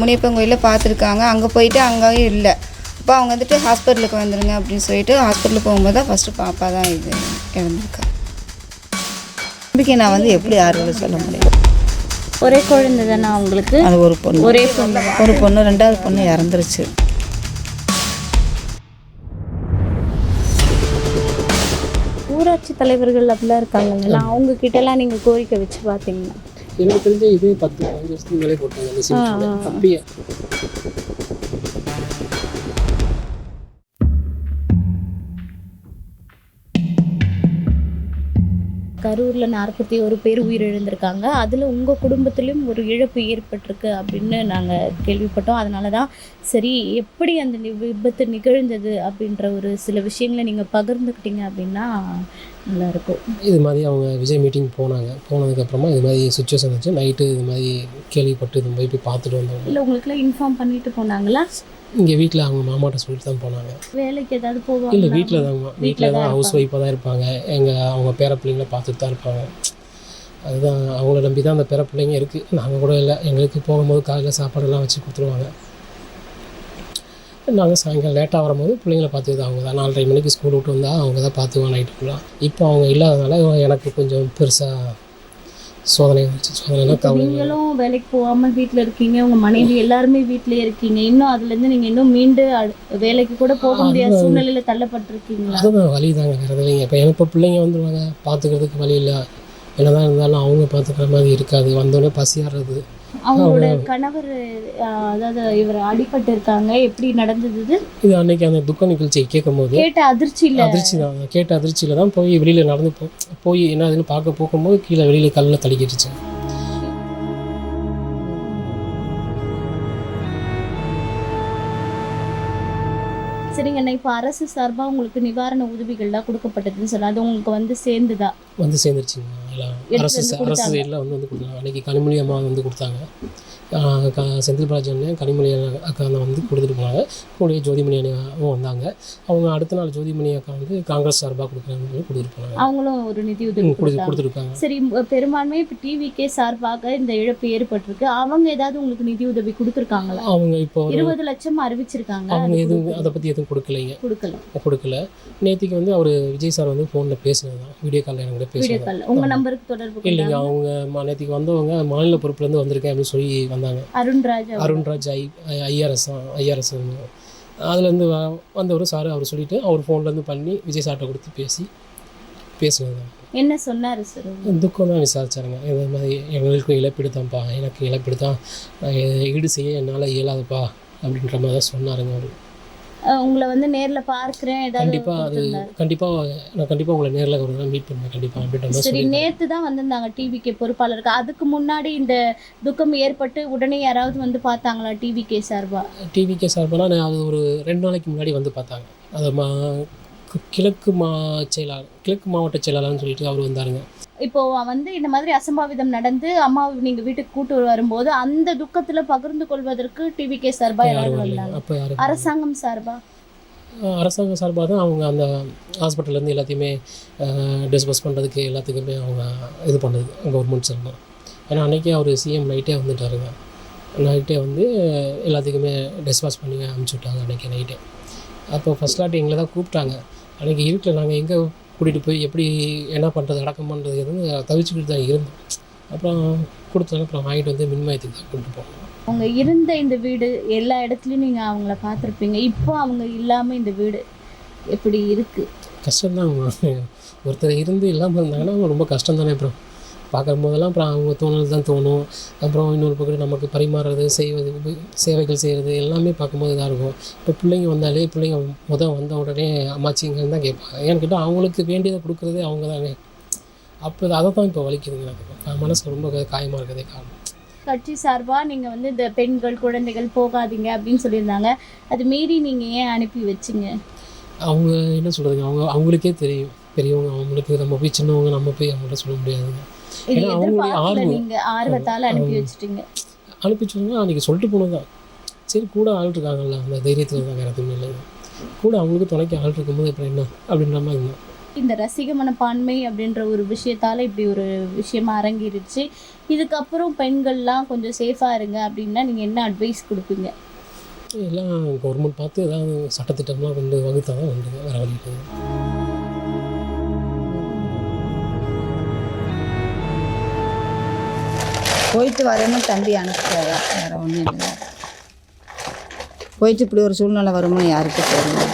முனியப்பன் கோயிலில் பார்த்துருக்காங்க அங்கே போயிட்டு அங்கேயும் இல்லை. அப்போ அவங்க வந்துட்டு ஹாஸ்பிட்டலுக்கு வந்துடுங்க அப்படின்னு சொல்லிட்டு ஹாஸ்பிட்டலுக்கு போகும்போது தான் ஃபஸ்ட்டு பாப்பா தான் இது இறந்துருக்கா. நம்பிக்கை நான் வந்து எப்படி யாரும் சொல்ல முடியும்? ஒரே குழந்தை தானே அவங்களுக்கு? அது ஒரு பொண்ணு. ஒரே பொண்ணு. ஒரு பொண்ணு ரெண்டாவது பொண்ணு இறந்துருச்சு. ஊராட்சி தலைவர்கள் அப்படிலாம் இருக்காங்கல்ல அவங்க கிட்டலாம் நீங்க கோரிக்கை வச்சு பார்த்தீங்கன்னா எனக்கு தெரிஞ்ச இது பத்து பதினஞ்சு வருஷத்துக்கு மேலே போட்டாங்க அந்த சிமெண்ட்ல அப்பயே கரூரில் நாற்பத்தி ஒரு பேர் உயிரிழந்திருக்காங்க. அதில் உங்கள் குடும்பத்திலும் ஒரு இழப்பு ஏற்பட்டிருக்கு அப்படின்னு நாங்கள் கேள்விப்பட்டோம். அதனால தான் சரி எப்படி அந்த விபத்து நிகழ்ந்தது அப்படின்ற ஒரு சில விஷயங்களை நீங்கள் பகிர்ந்துக்கிட்டீங்க அப்படின்னா நல்லாயிருக்கும். இது மாதிரி அவங்க விஜய் மீட்டிங் போனாங்க. போனதுக்கப்புறமா இது மாதிரி சுச்சுவேஷன் இருந்துச்சு நைட்டு இது மாதிரி கேள்விப்பட்டு இது மாதிரி போய் பார்த்துட்டு வந்தவங்க இல்லை உங்களுக்குலாம் இன்ஃபார்ம் பண்ணிட்டு போனாங்களா? இங்கே வீட்டில் அவங்க மாமாட்ட சொல்லிட்டு தான் போனாங்க. வேலைக்கு ஏதாவது இல்லை போவாங்க வீட்டில் தாங்க வீட்டில் தான் ஹவுஸ் ஒய்ஃபாக தான் இருப்பாங்க. எங்கள் அவங்க பேர பிள்ளைங்கள பார்த்துட்டு தான் இருப்பாங்க. அதுதான் அவங்கள நம்பி தான் அந்த பேர பிள்ளைங்க இருக்குது நாங்கள் கூட இல்லை. எங்களுக்கு போகும்போது காலையில் சாப்பாடெல்லாம் வச்சு கொடுத்துருவாங்க. நாங்கள் சாயங்காலம் லேட்டாக வரும்போது பிள்ளைங்கள பார்த்துக்குது அவங்க தான் நாலரை மணிக்கு ஸ்கூல் விட்டு வந்தால் அவங்க தான் பார்த்துக்குவோம் நைட்டு ஃபுல்லாக இப்போ அவங்க இல்லாதனால எனக்கு கொஞ்சம் பெருசாக சோதனை சோதனைனா கவலை நீங்களும் வேலைக்கு போகாம வீட்ல இருக்கீங்க. உங்க மனைவி எல்லாருமே வீட்லயே இருக்கீங்க. இன்னும் அதுல இருந்து நீங்க இன்னும் மீண்டு வேலைக்கு கூட போக முடியாத சூழ்நிலையில தள்ளப்பட்டிருக்கீங்களா? அதுதான் வழி தாங்க வேறு இல்லைங்க. இப்போ எனக்கு இப்போ பிள்ளைங்க வந்துடுவாங்க பார்த்துக்கிறதுக்கு வழி இல்லை. என்னதான் இருந்தாலும் அவங்க பார்த்துக்கிற மாதிரி இருக்காது. வந்தோடனே பசியாடுறது. அவங்களோட கணவர் அதாவது இவர் அடிபட்டு இருக்காங்க எப்படி நடந்தது இது? அன்னைக்கு அந்த துக்க நிகழ்ச்சியை கேட்கும் போது கேட்ட அதிர்ச்சியில. அதிர்ச்சி தான் கேட்ட அதிர்ச்சியில் தான் போய் வெளியில் நடந்து போ போய் என்ன அதுன்னு பார்க்க போகும்போது கீழே வெளியில் கல்லில் தடுக்கிடுச்சு சரிங்க அண்ணா இப்போ அரசு சார்பா உங்களுக்கு நிவாரண உதவிகள்லாம் கொடுக்கப்பட்டதுன்னு சொன்னா அது உங்களுக்கு வந்து சேர்ந்துதா? வந்து சேர்ந்துருச்சுங்க. எல்லாம் அரசு வந்து அரசு. சைடில் வந்து வந்து கொடுத்தாங்க. அன்னைக்கு கனிமொழி அம்மா வந்து கொடுத்தாங்க. க செந்தில் பாலாஜி அண்ணன் கனிமொழி அக்கா வந்து கொடுத்துட்டு போனாங்க. கூடயே ஜோதிமணி அண்ணாவும் வந்தாங்க. அவங்க அடுத்த நாள் ஜோதிமணி அக்கா வந்து காங்கிரஸ் சார்பாக கொடுக்குறாங்கன்னு சொல்லி கொடுத்துட்டு போனாங்க. அவங்களும் ஒரு நிதி உதவி கொடுத்து கொடுத்துருக்காங்க. சரி பெரும்பான்மை இப்போ டிவிக்கே சார்பாக இந்த இழப்பு ஏற்பட்டிருக்கு. அவங்க ஏதாவது உங்களுக்கு நிதி உதவி கொடுத்துருக்காங்களா? அவங்க இப்போ இருபது லட்சம் அறிவிச்சிருக்காங்க. அவங்க எதுவும். அதை பற்றி எதுவும் கொடுக்கலைங்க. கொடுக்கல. கொடுக்கல. நேத்திக்கு வந்து அவர் விஜய் சார் வந்து ஃபோனில் பேசினது தான் வீடியோ காலில் எனக்கு வீடியோ பேசினாங்க கால் உங்க. நம்பருக்கு தொடர்பு இல்லைங்க அவங்க மா- நேத்திக்கு வந்தவங்க மாநில பொறுப்புலேருந்து வந்திருக்கேன் அப்படின்னு சொல்லி வந்தாங்க. Arunraj. Arunraj I IRS IRS அதுலேருந்து வந்தவர் சார் அவர் சொல்லிட்டு அவர் ஃபோன்லேருந்து பண்ணி விஜய் சார்ட்ட கொடுத்து பேசி தான் என்ன சொன்னாரு சார் துக்கம் தான் விசாரிச்சாருங்க. இது மாதிரி எங்களுக்கும் இழப்பீடு தான்ப்பா எனக்கு இழப்பீடு தான் ஈடு செய்ய என்னால் இயலாதுப்பா அப்படின்ற மாதிரி தான் சொன்னாருங்க அவர். உங்களை வந்து நேர்ல பார்க்கிறேன் ஏதாவது கண்டிப்பாக அது. கண்டிப்பாக நான் கண்டிப்பாக உங்களை நேரில் ஒரு நாள் மீட் பண்ணுவேன் கண்டிப்பாக அப்படின்ற சரி நேத்து தான் வந்திருந்தாங்க டிவிகே பொறுப்பாளருக்கு. அதுக்கு முன்னாடி இந்த துக்கம் ஏற்பட்டு உடனே யாராவது வந்து பார்த்தாங்களா டிவிகே சார்பா? டிவிகே சார்பெல்லாம் நான் அது ஒரு ரெண்டு நாளைக்கு முன்னாடி வந்து பார்த்தாங்க. அது மா கிழக்கு மா செயலாளர் கிழக்கு மாவட்ட செயலாளர்னு சொல்லிட்டு அவர் வந்தாருங்க. இப்போ வந்து இந்த மாதிரி அசம்பாவிதம் நடந்து அம்மாவை நீங்க வீட்டுக்கு கூட்டு வரும்போது அந்த துக்கத்துல பகிர்ந்து கொள்வதற்கு டிவிகே சார்பா யாரும் அரசாங்கம் சார்பா? அரசாங்க சார்பாக தான் அவங்க அந்த ஹாஸ்பிட்டல்லேருந்து எல்லாத்தையுமே டிஸ்பஸ் பண்ணுறதுக்கு எல்லாத்துக்குமே அவங்க இது பண்ணது. கவர்மெண்ட் சார்பாக ஏன்னா அன்றைக்கி அவர் சிஎம் நைட்டே வந்துட்டாருங்க. நைட்டே வந்து எல்லாத்துக்குமே டிஸ்பாஸ் பண்ணி அனுப்பிச்சி விட்டாங்க அன்றைக்கி நைட்டே அப்போ ஃபஸ்ட் லாட் எங்களை தான் கூப்பிட்டாங்க. அன்றைக்கி இருட்டில் நாங்கள் எங்கே கூட்டிகிட்டு போய் எப்படி என்ன பண்ணுறது அடக்கம் பண்ணுறது எதுன்னு தவிச்சுக்கிட்டு தான் இருந்தோம் அப்புறம் கொடுத்தாங்க அப்புறம் வாங்கிட்டு வந்து மின்மயத்துக்கு தான் கூப்பிட்டு போனோம். அவங்க இருந்த இந்த வீடு எல்லா இடத்துலயும் நீங்க அவங்கள பார்த்துருப்பீங்க. இப்போ அவங்க இல்லாம இந்த வீடு எப்படி இருக்கு? கஷ்டம்தான் ஒருத்தர் இருந்து இல்லாமல் இருந்தாங்கன்னா அவங்க ரொம்ப கஷ்டம் தானே அப்புறம் பார்க்குற போதெல்லாம் அப்புறம் அவங்க தோணுது தான் தோணும். அப்புறம் இன்னொரு பக்கம் நமக்கு பரிமாறுறது செய்வது சேவைகள் செய்கிறது எல்லாமே பார்க்கும்போது இதாக இருக்கும். இப்போ பிள்ளைங்க வந்தாலே பிள்ளைங்க முத வந்த உடனே அம்மாச்சிங்கன்னு தான் கேட்பாங்க. ஏன்னு கேட்டால் அவங்களுக்கு வேண்டியதை கொடுக்குறதே அவங்க தானே. அப்போ அதை தான் இப்போ வலிக்குதுங்க எனக்கு. மனசு ரொம்ப காயமாக இருக்கிறதே காரணம். கட்சி சார்பா நீங்க வந்து இந்த பெண்கள் குழந்தைகள் போகாதீங்க அப்படின்னு சொல்லியிருந்தாங்க. அது மீறி நீங்க ஏன் அனுப்பி வச்சீங்க? அவங்க என்ன சொல்கிறதுங்க அவங்க அவங்களுக்கே தெரியும். பெரியவங்க அவங்களுக்கு நம்ம போய் சின்னவங்க நம்ம போய் அவங்கள்ட்ட சொல்ல முடியாதுங்க. ஏன்னா அவங்களுடைய எதிர்பார்க்கல. ஆர்வம். நீங்க ஆர்வத்தால அனுப்பி. வச்சிட்டீங்க. அனுப்பிச்சோன்னா அன்றைக்கி சொல்லிட்டு போனது தான். சரி கூட ஆள் இருக்காங்கல்ல அந்த தைரியத்தில் வேறு எதுவுமே இல்லை. கூட அவங்களுக்கு துணைக்கு ஆள் இருக்கும்போது அப்புறம் என்ன? அப்படின்ற மாதிரி இந்த ரசிக மனப்பான்மை அப்படின்ற ஒரு விஷயத்தால இப்படி ஒரு விஷயமா அரங்கேறிடுச்சு. இதுக்கப்புறம் பெண்கள்லாம் கொஞ்சம் சேஃபாக இருங்க அப்படின்னா நீங்கள் என்ன அட்வைஸ் கொடுப்பீங்க? எல்லாம் கவர்மெண்ட் பார்த்து ஏதாவது சட்டத்திட்டம்லாம் கொண்டு வகுத்தா தான் உண்டு. வேறு வழி போயிட்டு வரேன்னு தம்பி அனுப்பிச்சாரா வேறு ஒன்றும் இல்லை. போயிட்டு இப்படி ஒரு சூழ்நிலை வருமோ? யாருக்கு தெரியும்.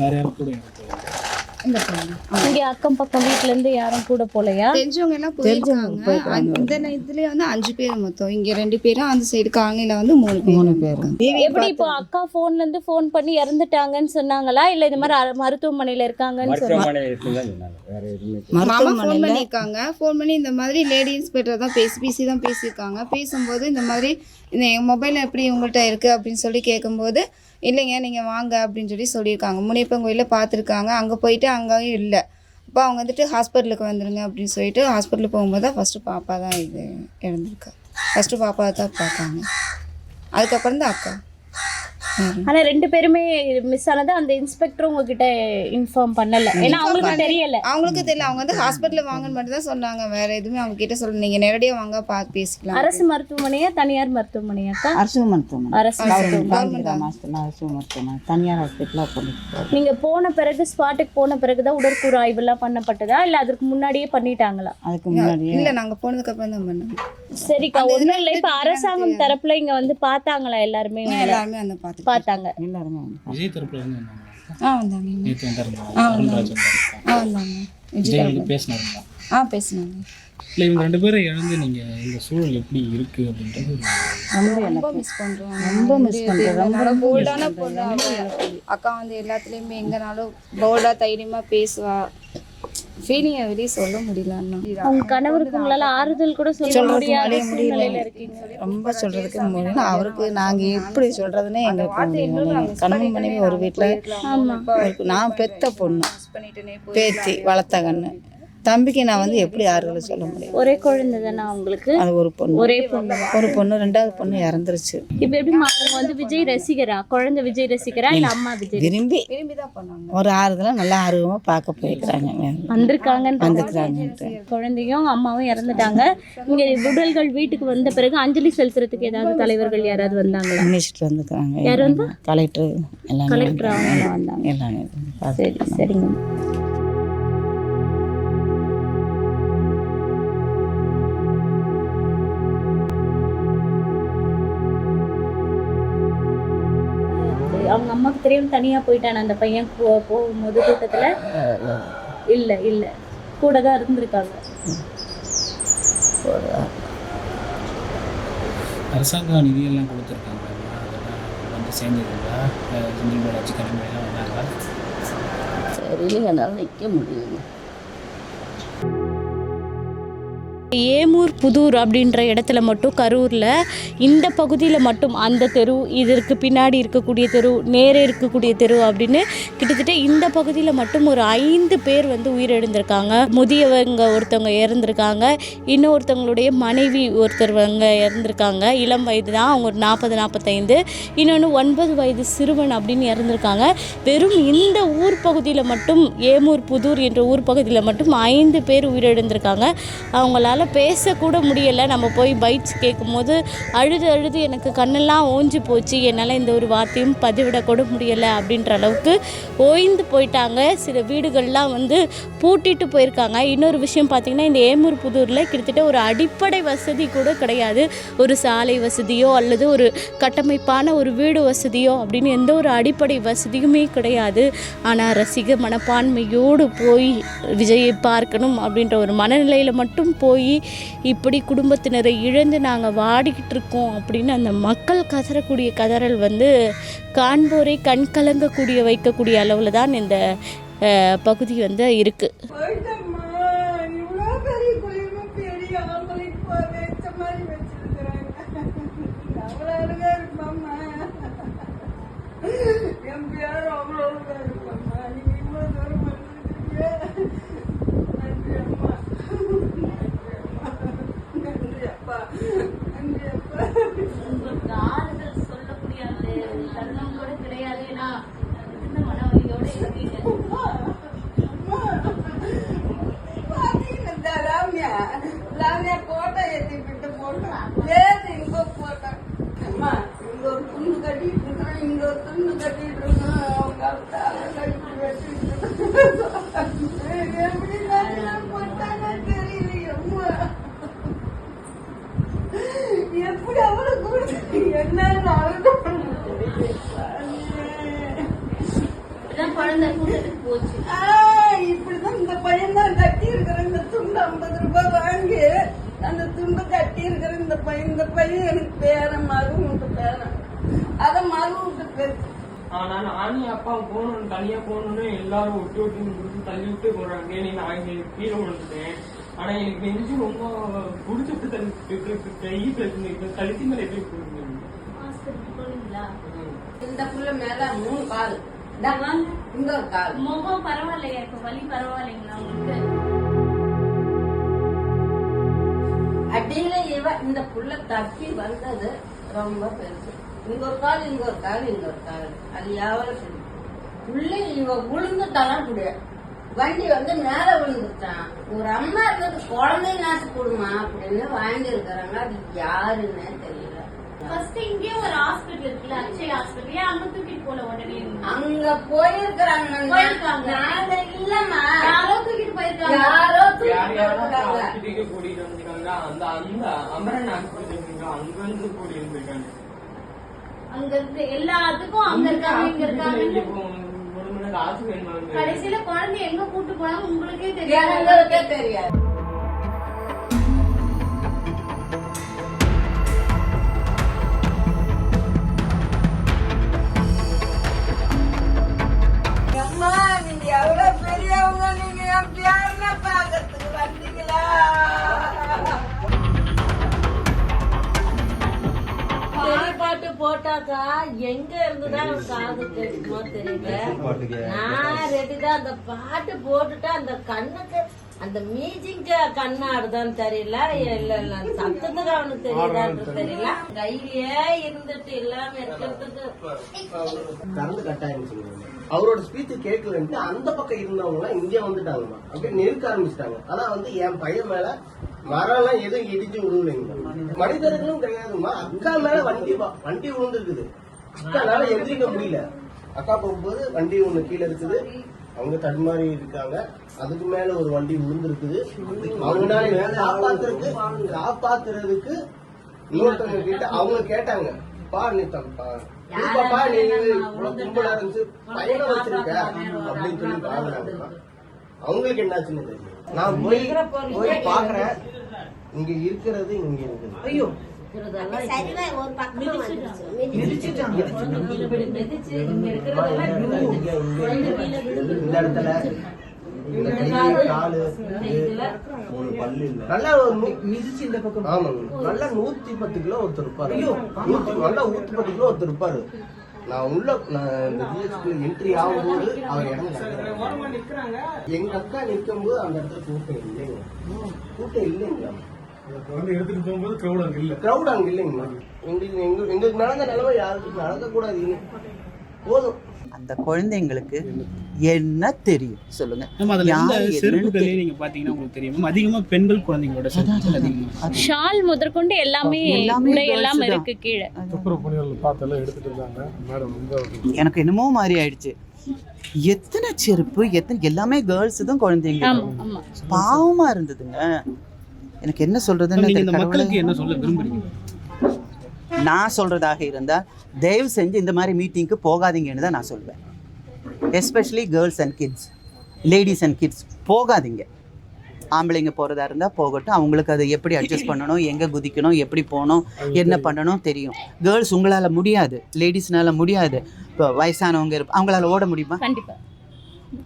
வேறு யாரும் கூட இந்த இங்கே அக்கம் பக்கம் வீட்ல இருந்து யாரும் கூட போகலையா தெரிஞ்சவங்க எல்லாம் போயிருக்காங்க. இந்த இதுலயே வந்து அஞ்சு பேர் மொத்தம். இங்க ரெண்டு பேரும் அந்த சைடு காலையில வந்து மூணு மூணு பேர் எப்படி இப்போ அக்கா ஃபோன்ல இருந்து ஃபோன் பண்ணி இறந்துட்டாங்கன்னு சொன்னாங்களா? இல்ல இந்த மாதிரி மருத்துவமனையில இருக்காங்கன்னு சொன்னாங்க மருத்துவமனை இருக்குன்னு தான் சொன்னாங்க. வேற எதுவுமே மாமா ஃபோன் பண்ணியிருக்காங்க. ஃபோன் பண்ணி இந்த மாதிரி லேடி இன்ஸ்பெக்டர் தான் பேசி பேசி தான் பேசியிருக்காங்க. பேசும்போது இந்த மாதிரி இந்த மொபைல் எப்படி உங்கள்கிட்ட இருக்குது அப்படின்னு சொல்லி கேட்கும்போது இல்லைங்க நீங்கள் வாங்க அப்படின்னு சொல்லி சொல்லியிருக்காங்க. முனியப்பன் கோயிலில் பார்த்துருக்காங்க. அங்கே போயிட்டு அங்கேயும் இல்லை. அப்போ அவங்க வந்துட்டு ஹாஸ்பிட்டலுக்கு வந்துடுங்க அப்படின்னு சொல்லிட்டு ஹாஸ்பிட்டலுக்கு போகும்போது தான் ஃபஸ்ட்டு பாப்பா தான் இது இறந்துருக்கா. ஃபஸ்ட்டு பாப்பா தான் பார்த்தாங்க. அதுக்கப்புறம் தான் அக்கா. ஆனா ரெண்டு பேருமே மிஸ் ஆனது அந்த இன்ஸ்பெக்டர் உங்ககிட்ட இன்ஃபார்ம் பண்ணல. ஏன்னா அவங்களுக்கு தெரியல. அவங்களுக்கு தெரியல. அவங்க வந்து ஹாஸ்பிட்டலில் வாங்கன்னு மட்டும் தான் சொன்னாங்க. வேற எதுவுமே அவங்க கிட்ட சொல்ல நீங்கள் நேரடியாக வாங்க பார்த்து பேசிக்கலாம். அரசு மருத்துவமனையா தனியார் மருத்துவமனையாக்கா அரசு மருத்துவமனை. அரசு மருத்துவமனை. தனியார் ஹாஸ்பிட்டலாக போட்டு நீங்க போன பிறகு ஸ்பாட்டுக்கு போன பிறகுதான் உடற்கூறு ஆய்வெல்லாம் பண்ணப்பட்டதா? இல்ல அதுக்கு முன்னாடியே பண்ணிட்டாங்களா? அதுக்கு முன்னாடியே. இல்லை நாங்கள் போனதுக்கு அப்புறம் தான் பண்ணோம். சரிக்கா ஒண்ணும் இல்ல. இப்ப அரசாங்கம் தரப்புல இங்க வந்து பார்த்தாங்களா எல்லாருமே? எல்லாருமே அந்த பார்த்து பார்த்தாங்க விஜய் தரப்புல இருந்து வந்தாங்க. ஆ வந்தாங்க. வந்தாங்க. ஆ வந்தாங்க. விஜய் வந்து பேசினாருங்களா ஆ பேசினாங்க. இல்லை இவங்க ரெண்டு பேரும் இழந்து நீங்க இந்த சூழல் எப்படி இருக்கு அப்படின்றது ரொம்ப மிஸ் பண்ணுறோம் ரொம்ப மிஸ் பண்ணுறேன் ரொம்ப போல்டான பொண்ணு. அவ. அக்கா வந்து எல்லாத்துலேயுமே எங்கனாலும் போல்டாக தைரியமாக பேசுவா. ஃபீலிங்கை வெளியே சொல்ல முடியல அண்ணா. உங்க கணவருக்கு உங்களால ஆறுதல் கூட சொல்ல முடியாத சூழ்நிலையில இருக்கீங்க ரொம்ப சொல்கிறதுக்கு முடியல அவருக்கு நாங்கள் எப்படி சொல்கிறதுனே எங்களுக்கு கணவன் மனைவி ஒரு வீட்டில் நான் பெத்த பொண்ணு. பேத்தி வளர்த்த கண்ணு. தம்பிக்கு நான் வந்து எப்படி ஆறுதலை சொல்ல முடியும்? ஒரே குழந்தை தானே உங்களுக்கு அது ஒரு பொண்ணு. ஒரே பொண்ணு. ஒரு பொண்ணு ரெண்டாவது பொண்ணு இறந்துருச்சு. இப்ப எப்படி அவங்க வந்து விஜய் ரசிகரா? குழந்தை விஜய் ரசிகரா இல்ல அம்மா விஜய் விரும்பி விரும்பி தான் பண்ணாங்க. ஒரு ஆறுதலாக நல்லா ஆர்வமாக பார்க்க போயிருக்கிறாங்க. வந்திருக்காங்கன்னு வந்துக்கிறாங்கன்ட்டு குழந்தையும் அம்மாவும் இறந்துட்டாங்க. இங்க உடல்கள் வீட்டுக்கு வந்த பிறகு அஞ்சலி செலுத்துறதுக்கு ஏதாவது தலைவர்கள் யாராவது வந்தாங்களா? மினிஸ்டர் வந்துக்கிறாங்க யார் வந்தா? கலெக்டர் எல்லாமே கலெக்டர் அவங்க வந்தாங்க. எல்லாமே சரி சரிங்க. அம்மாவுக்கு தெரியும் தனியா போயிட்டான? அந்த பையன் போ- போகும்போது கூட்டத்துல? இல்ல இல்ல. கூட தான் இருந்திருக்காங்க. அரசாங்க நிதியெல்லாம் கொடுத்துருக்காங்க. வந்து சேர்ந்ததுங்களா செந்தில் பாலாஜி வந்தாங்களா? என்னால் நிற்க முடியல. ஏமூர் புதூர் அப்படின்ற இடத்துல மட்டும் கரூரில் இந்த பகுதியில் மட்டும் அந்த தெரு இதற்கு பின்னாடி இருக்கக்கூடிய தெரு நேரே இருக்கக்கூடிய தெரு அப்படின்னு கிட்டத்தட்ட இந்த பகுதியில் மட்டும் ஒரு ஐந்து பேர் வந்து உயிரிழந்திருக்காங்க. முதியவங்க ஒருத்தவங்க இறந்திருக்காங்க. இன்னொருத்தவங்களுடைய மனைவி ஒருத்தர்வங்க இறந்திருக்காங்க. இளம் வயது தான் அவங்க ஒரு நாற்பது நாற்பத்தைந்து இன்னொன்று ஒன்பது வயது சிறுவன் அப்படின்னு இறந்திருக்காங்க. வெறும் இந்த ஊர் பகுதியில் மட்டும் ஏமூர் புதூர் என்ற ஊர் பகுதியில் மட்டும் ஐந்து பேர் உயிரிழந்திருக்காங்க. அவங்களால பேசக்கூட முடியலை. நம்ம போய் பைட்ஸ் கேட்கும்போது அழுது அழுது எனக்கு கண்ணெல்லாம் ஓஞ்சு போச்சு. என்னால் இந்த ஒரு வார்த்தையும் பதிவிடக்கூட முடியலை அப்படின்ற அளவுக்கு ஓய்ந்து போயிட்டாங்க. சில வீடுகள்லாம் வந்து பூட்டிட்டு போயிருக்காங்க. இன்னொரு விஷயம் பார்த்திங்கன்னா இந்த ஏமூர் புதூரில் கிட்டத்தட்ட ஒரு அடிப்படை வசதி கூட கிடையாது. ஒரு சாலை வசதியோ அல்லது ஒரு கட்டமைப்பான ஒரு வீடு வசதியோ அப்படின்னு எந்த ஒரு அடிப்படை வசதியுமே கிடையாது. ஆனால் ரசிக மனப்பான்மையோடு போய் விஜயை பார்க்கணும் அப்படின்ற ஒரு மனநிலையில் மட்டும் போய் இப்படி குடும்பத்தினரை இழந்து நாங்கள் வாடிக்கிட்டு இருக்கோம் அப்படின்னு அந்த மக்கள் கதறக்கூடிய கதறல் வந்து காண்போரை கண் கலங்கக்கூடிய வைக்கக்கூடிய அளவில் தான் இந்த பகுதி வந்து இருக்குது என் பேர் அவ்வளோ குளிர்மை பெரிய ஆம்பளைக்கு போய் வச்ச மாதிரி வச்சிருக்கிறாங்க அவ்வளோ அழகா இருப்பாம்மா என் பேர் அவ்வளோ அழகா இருப்பாம்மா நீங்க இவ்வளோ தூரம் வந்திருக்கீங்க நன்றி அம்மா நன்றி அப்பா நன்றி அப்பா ஆறுதல் சொல்லக்கூடிய அந்த தருணம் கூட கிடையாது ஏன்னா மிகுந்த மன வலி வேறு இங்க போட்டேன் அம்மா இங்க ஒரு துண்டு கட்டிட்டு இருக்கான் இங்க ஒரு துண்டு கட்டிட்டு அவங்க கட்டி வச்சுட்டு எப்படி நான் போட்டாங்க தெரியலையம்மா எப்படி அவளை கொடுத்து என்ன இப்பதான் குழந்தை கூட்டத்துக்கு போச்சு இப்படிதான் இந்த பையன் தான் கட்டி இருக்கிற இந்த துண்டு ஐம்பது ரூபாய் வாங்கி அந்த துண்டு கட்டி இருக்கிற இந்த பையன் இந்த பையன் எனக்கு பேரன் மறு விட்டு பேரன் அதை மறு விட்டு பேர். ஆனா நானும் அப்பா போகணும் தனியா போகணும்னு எல்லாரும் விட்டு விட்டு கொடுத்து தள்ளி விட்டு போறாங்க. நீ நான் இங்க கீழே விழுந்துட்டேன். ஆனா எனக்கு நெஞ்சு ரொம்ப புடிச்சு விட்டு தள்ளி கை பிரச்சனை கழுத்தி மேல எப்படி போனீங்களா இந்த புள்ள மேல மூணு கால். இந்த ஒரு கால். முகம் பரவாயில்லையா? இப்ப வலி பரவாயில்லைங்களா உங்களுக்கு? அடியில இவ இந்த புள்ள தப்பி வந்தது ரொம்ப பெருசு. இங்க ஒரு கால் இங்க ஒரு கால் இங்க ஒரு கால். அது யாவல சொல்லி. புள்ள இவ விழுந்துட்டாலாம் முடியாது வண்டி வந்து மேல விழுந்துட்டான் ஒரு அம்மா இருந்தது குழந்தை நாசு கொடுமா அப்படின்னு வாங்கி இருக்கிறாங்க அது யாருன்னு தெரியல. ஃபர்ஸ்ட் இங்கே ஒரு ஹாஸ்பிட்டல் இருக்குல்ல அக்ஷய் ஹாஸ்பிட்டல் ஏன் அங்க தூக்கிட்டு போல உடனே? அங்க போயிருக்கிறாங்க. போயிருக்காங்க. நாங்க இல்லம்மா. யாரோ தூக்கிட்டு போயிருக்காங்க. யாரோ தூக்கிட்டு கூட்டிட்டு வந்திருக்காங்க அந்த அந்த அமரன் ஹாஸ்பிட்டல் அங்க இருந்து கூட்டிட்டு வந்திருக்காங்க அங்க இருந்து எல்லாத்துக்கும் அங்க இருக்காங்க இங்க இருக்காங்க. ஒரு மணி நேரம் ஆசை வேணும் கடைசியில குழந்தை எங்க கூட்டு போனாங்க? உங்களுக்கே தெரியாது. தெரியாது. என் பேரனை பாக்கிறதுக்கு வந்தீங்களா பெரிய பாட்டு போட்டாக்கா எங்க இருந்துதான் காது கேட்குமோ தெரியல? நான் ரெடி தான் அந்த பாட்டு போட்டுட்டு அந்த கண்ணுக்கு அந்த மீஜிங்க கண்ணாடுதான்னு தெரியல. இல்ல இல்ல அந்த சத்தத்துக்கு அவனுக்கு தெரியுதான்னு தெரியல. கையிலேயே இருந்துட்டு இல்லாம இருக்கிறதுக்கு. அவரோட ஸ்பீச் கேட்கலன்ட்டு அந்த பக்கம் இருந்தவங்க எல்லாம் வந்துட்டாங்கம்மா. அப்படியே நெருக்க ஆரம்பிச்சிட்டாங்க. ஆனா வந்து என் பையன் மேல மரம் எல்லாம் எதுவும் இடிச்சு விழுவலைங்க மனிதர்களும் கிடையாதுமா அக்கா மேல வண்டி வண்டி விழுந்துருக்குது. அக்கானால எந்திரிக்க முடியல. அக்கா போகும்போது வண்டி ஒண்ணு கீழே இருக்குது. அவங்க தடுமாறி இருக்காங்க. அதுக்கு மேல ஒரு வண்டி விழுந்திருக்குது. அவங்களால காப்பாத்துறதுக்கு காப்பாத்துறதுக்கு இன்னொருத்தவங்க கிட்ட அவங்க கேட்டாங்க பா நீ தப்பா பாப்பா நீ இவ்வளவு கும்பலா இருந்துச்சு பையனை வச்சிருக்க அப்படின்னு சொல்லி பாக்குறாங்க அவங்களுக்கு என்னாச்சுன்னு நான் போய் போய் பாக்குறேன் இங்க இருக்கிறது இங்க இருக்குது. ஐயோ. இந்த இடத்துல இந்த கை காலு மூணு பல்லு இல்ல. நல்லா ஒரு மிதிச்சு இந்த பக்கம். ஆமாங்க. நல்லா நூத்தி பத்து கிலோ ஒருத்தர் இருப்பாரு. நூத்தி நல்லா நூத்தி பத்து கிலோ ஒருத்தர் இருப்பாரு. நான் உள்ள நான் இந்த ஜிஹெச்க்கு என்ட்ரி ஆகும்போது அவர் நிக்கிறாங்க எங்க அக்கா நிற்கும் போது அந்த இடத்துல கூட்டம் இல்லைங்க. கூட்டம் இல்லைங்களா எடுத்துட்டு போகும்போது க்ரௌட் அங்க இல்ல. கிரௌட் அங்க எங்களுக்கு எங்க எங்களுக்கு நடந்த நிலைமை யாருக்கும் நடக்கக்கூடாது. போதும். அந்த குழந்தைங்களுக்கு என்ன தெரியும்? சொல்லுங்க. நீங்க பாத்தீங்கன்னா உங்களுக்கு தெரியும். அதிகமா பெண்கள் குழந்தைங்களோட ஷால் முதற்கொண்டு எல்லாமே எல்லாமே. இருக்கு கீழே. துப்புரவு பணியாளர் பார்த்து எல்லாம் எடுத்துட்டு இருந்தாங்க. மேடம் வந்து எனக்கு என்னமோ மாதிரி ஆயிடுச்சு. எத்தனை செருப்பு எத்தனை எல்லாமே கேர்ள்ஸ் தான் குழந்தைங்க பாவமா இருந்ததுங்க. எனக்கு என்ன சொல்றதுன்னு. மக்களுக்கு. என்ன சொல்ல விரும்புறீங்க? நான் சொல்றதாக இருந்தால் தயவு செஞ்சு இந்த மாதிரி மீட்டிங்க்கு போகாதீங்கன்னு தான் நான் சொல்வேன். Especially girls and kids ladies and kids போகாதீங்க. ஆம்பளைங்க போகிறதா இருந்தால் போகட்டும். அவங்களுக்கு அதை எப்படி அட்ஜஸ்ட் பண்ணணும் எங்கே குதிக்கணும் எப்படி போகணும் என்ன பண்ணணும் தெரியும். கேர்ள்ஸ் உங்களால் முடியாது. லேடிஸ்னால முடியாது. இப்போ வயசானவங்க இருப்ப அவங்களால ஓட முடியுமா? கண்டிப்பா.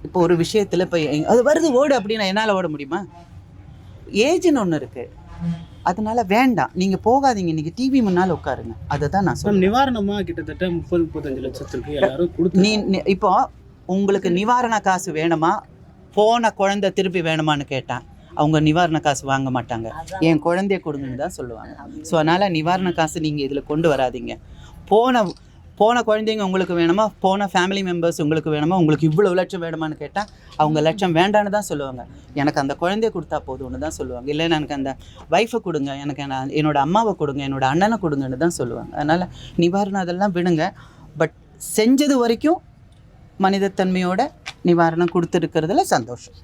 இப்போ ஒரு விஷயத்தில் இப்போ அது வருது ஓடு அப்படின்னா என்னால் ஓட முடியுமா? ஏஜ்னு ஒன்று இருக்குது அதனால வேண்டாம். நீங்கள் போகாதீங்க. இன்னைக்கு டிவி முன்னால் உட்காருங்க. அதை தான் நான் சொல்றேன். நிவாரணமா கிட்டத்தட்ட முப்பது முப்பத்தஞ்சு லட்சத்திற்கு எல்லாரும் கொடுத்து நீ நீ- இப்போ உங்களுக்கு நிவாரண காசு வேணுமா? போன குழந்தை திருப்பி வேணுமான்னு கேட்டேன் அவங்க நிவாரண காசு வாங்க மாட்டாங்க. என் குழந்தைய கொடுங்கன்னு தான் சொல்லுவாங்க. ஸோ அதனால் நிவாரண காசு நீங்கள் இதில் கொண்டு வராதீங்க. போன போன குழந்தைங்க உங்களுக்கு வேணுமா? போன ஃபேமிலி மெம்பர்ஸ் உங்களுக்கு வேணுமா? உங்களுக்கு இவ்வளோ லட்சம் வேணுமான்னு கேட்டால் அவங்க லட்சம் வேண்டான்னு தான் சொல்லுவாங்க. எனக்கு அந்த குழந்தைய கொடுத்தா போதும்னு தான் சொல்லுவாங்க. இல்லை எனக்கு அந்த ஒய்ஃபை கொடுங்க எனக்கு நான் என்னோட அம்மாவை கொடுங்க என்னோட அண்ணனை கொடுங்கன்னு தான் சொல்லுவாங்க. அதனால் நிவாரணம் அதெல்லாம் விடுங்க. பட் செஞ்சது வரைக்கும் மனிதத்தன்மையோட நிவாரணம் கொடுத்துருக்கிறதுல சந்தோஷம்.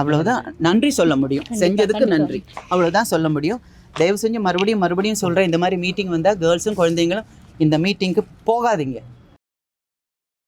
அவ்வளவுதான். நன்றி. சொல்ல முடியும். செஞ்சதுக்கு நன்றி. அவ்வளவுதான் சொல்ல முடியும். தயவு செஞ்சு மறுபடியும் மறுபடியும் சொல்கிறேன் இந்த மாதிரி மீட்டிங் வந்தால் கேர்ள்ஸும் குழந்தைங்களும் இந்த மீட்டிங்க்கு போகாதீங்க.